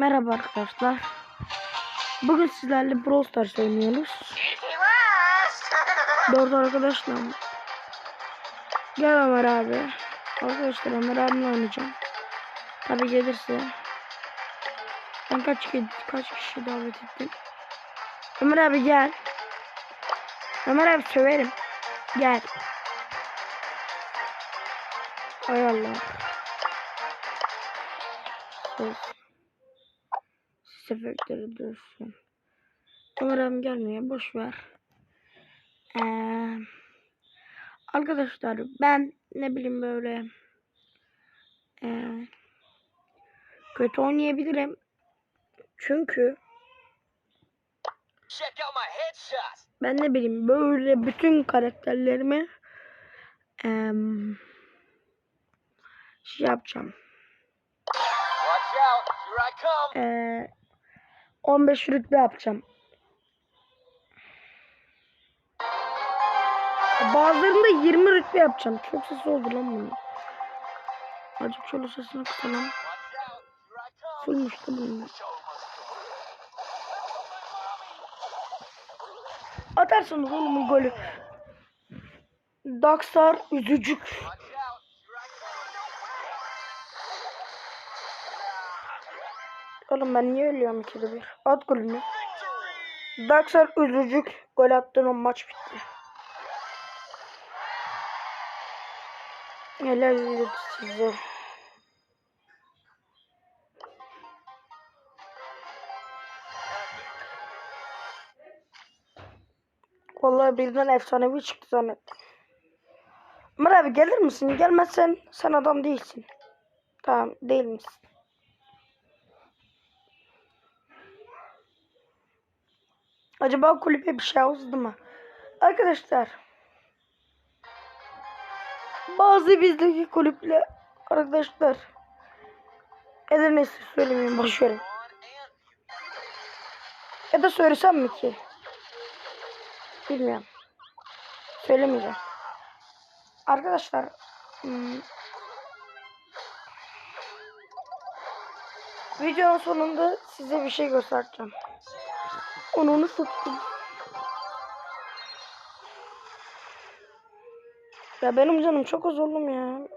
Merhaba arkadaşlar. Bugün sizlerle Brawl Stars oynuyoruz. Dört arkadaşla. Gel Ömer abi. Arkadaşlar Ömer abimle oynayacağım. Tabi gelirse. Ben kaç kişi, kaç kişi davet ettim. Ömer abi gel. Ömer abi söverim. Gel. Hay Allah. Söz. Dursun. Ömer abim gelmiyor. Boş ver. Ee, arkadaşlar ben ne bileyim böyle ee, kötü oynayabilirim. Çünkü ben ne bileyim böyle bütün karakterlerimi ee, şey yapacağım. Ee, 15 rütbe yapacağım. Bazılarında 20 rütbe yapacağım. Çok ses oldu lan bunu. Azıcık şöyle sesini kısalım. Come. Fullmüştü bunun. Bu golü. Daksar üzücük. Oğlum ben niye ölüyorum ikide bir? At golünü. Daksar üzücük. Gol attın o maç bitti. Helal olsun size. Vallahi birden efsanevi çıktı zannettim. Ömer abi gelir misin? Gelmezsen sen adam değilsin. Tamam değil misin? Acaba kulübe bir şey yazdı mı? Arkadaşlar. Bazı bizdeki kulüple arkadaşlar. Da neyse söylemeyeyim boşverin. Ya da söylesem mi ki? Bilmiyorum. Söylemeyeceğim. Arkadaşlar. hmm, videonun sonunda size bir şey göstereceğim. Onu onu sattım. Ya benim canım çok az oğlum ya.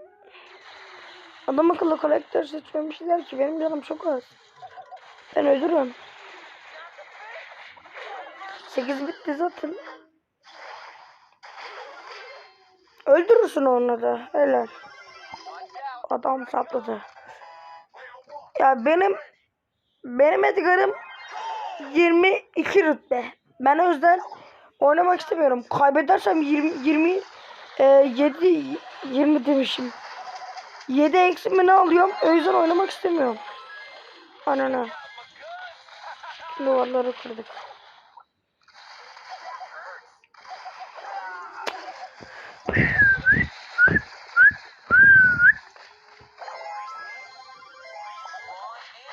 Adam akıllı bir şeyler ki benim canım çok az. Ben öldürürüm. 8 bitti zaten. Öldürürsün onu da. Helal. Adam sapladı. Ya benim benim Edgar'ım 22 rütbe. Ben o yüzden oynamak istemiyorum. Kaybedersem 20 20 e, 7 20 demişim. 7 eksi mi ne alıyorum? O yüzden oynamak istemiyorum. Anana. Duvarları kırdık.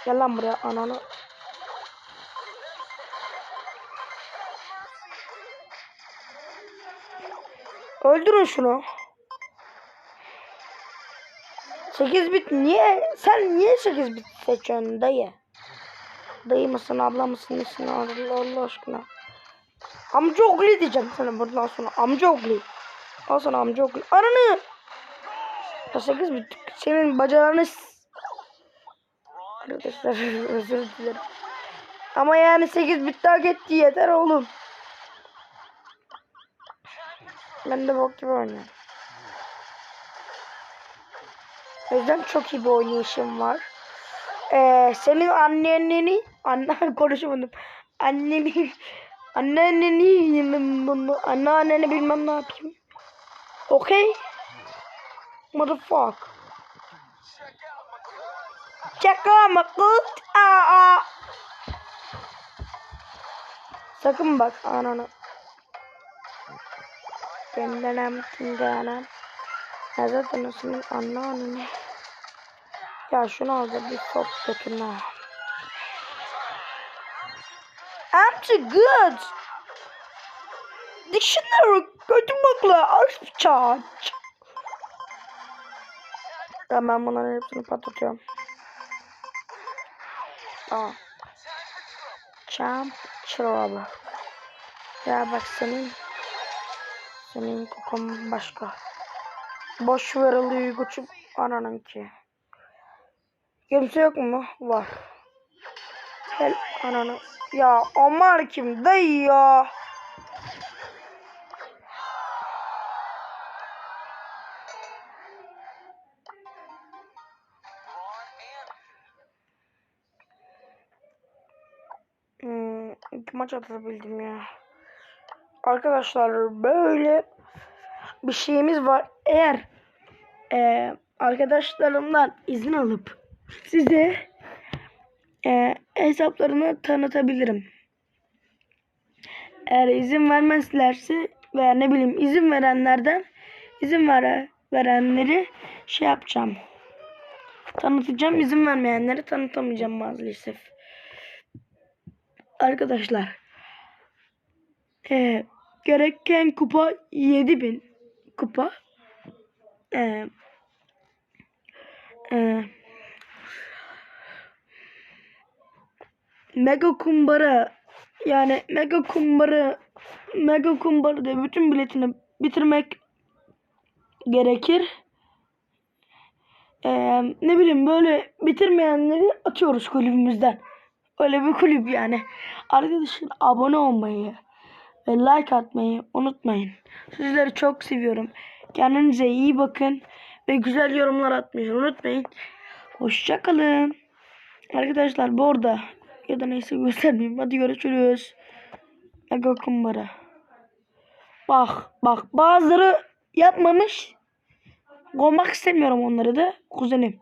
Gel lan buraya ananı. Öldürün şunu. 8 bit niye? Sen niye 8 bit seçiyorsun dayı? Dayı mısın abla mısın nesin Allah Allah aşkına. Amca oğlu diyeceğim sana buradan sonra. Amca oğlu. Al sana amca oğlu. Ananı. Ya 8 bit. Senin bacağını Arkadaşlar özür dilerim. Ama yani 8 bit daha gitti yeter oğlum. Ben de bok gibi oynuyorum. O yüzden çok iyi bir oynayışım var. Ee, senin anneni, anne konuşamadım. Anneni, anneni, anneanneni bilmem ne yapayım. Okay? Motherfucker. Check out my good. Aa. Sakın bak ananı. Dendenem dendenem. Ya zaten o senin anneanneni. Ya şunu al bir sohbetine. I'm too good. Dictionary kötü bakla arf charge. Ben bunların hepsini patlatıyorum. Tamam. Champ Trouble. Ya bak senin senin kokun başka. Boş ver alıyor koçum ananın ki. Kimse yok mu? Var. Hel ananı. Ya Omar kim dayı ya? Hmm, iki maç atabildim ya. Arkadaşlar böyle bir şeyimiz var. Eğer e, arkadaşlarımdan izin alıp size e, hesaplarını tanıtabilirim. Eğer izin vermezlerse veya ne bileyim izin verenlerden izin vere, verenleri şey yapacağım. Tanıtacağım. izin vermeyenleri tanıtamayacağım maalesef. Arkadaşlar e, gereken kupa 7000 kupa. E, e, mega kumbara yani mega kumbara mega kumbara da bütün biletini bitirmek gerekir. E, ne bileyim böyle bitirmeyenleri atıyoruz kulübümüzden. Öyle bir kulüp yani. Arkadaşlar abone olmayı ve like atmayı unutmayın. Sizleri çok seviyorum. Kendinize iyi bakın ve güzel yorumlar atmayı unutmayın. Hoşçakalın. Arkadaşlar bu arada ya da neyse göstermeyeyim. Hadi görüşürüz. Mega kumbara. Bak bak bazıları yapmamış. Olmak istemiyorum onları da kuzenim.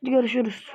Hadi görüşürüz.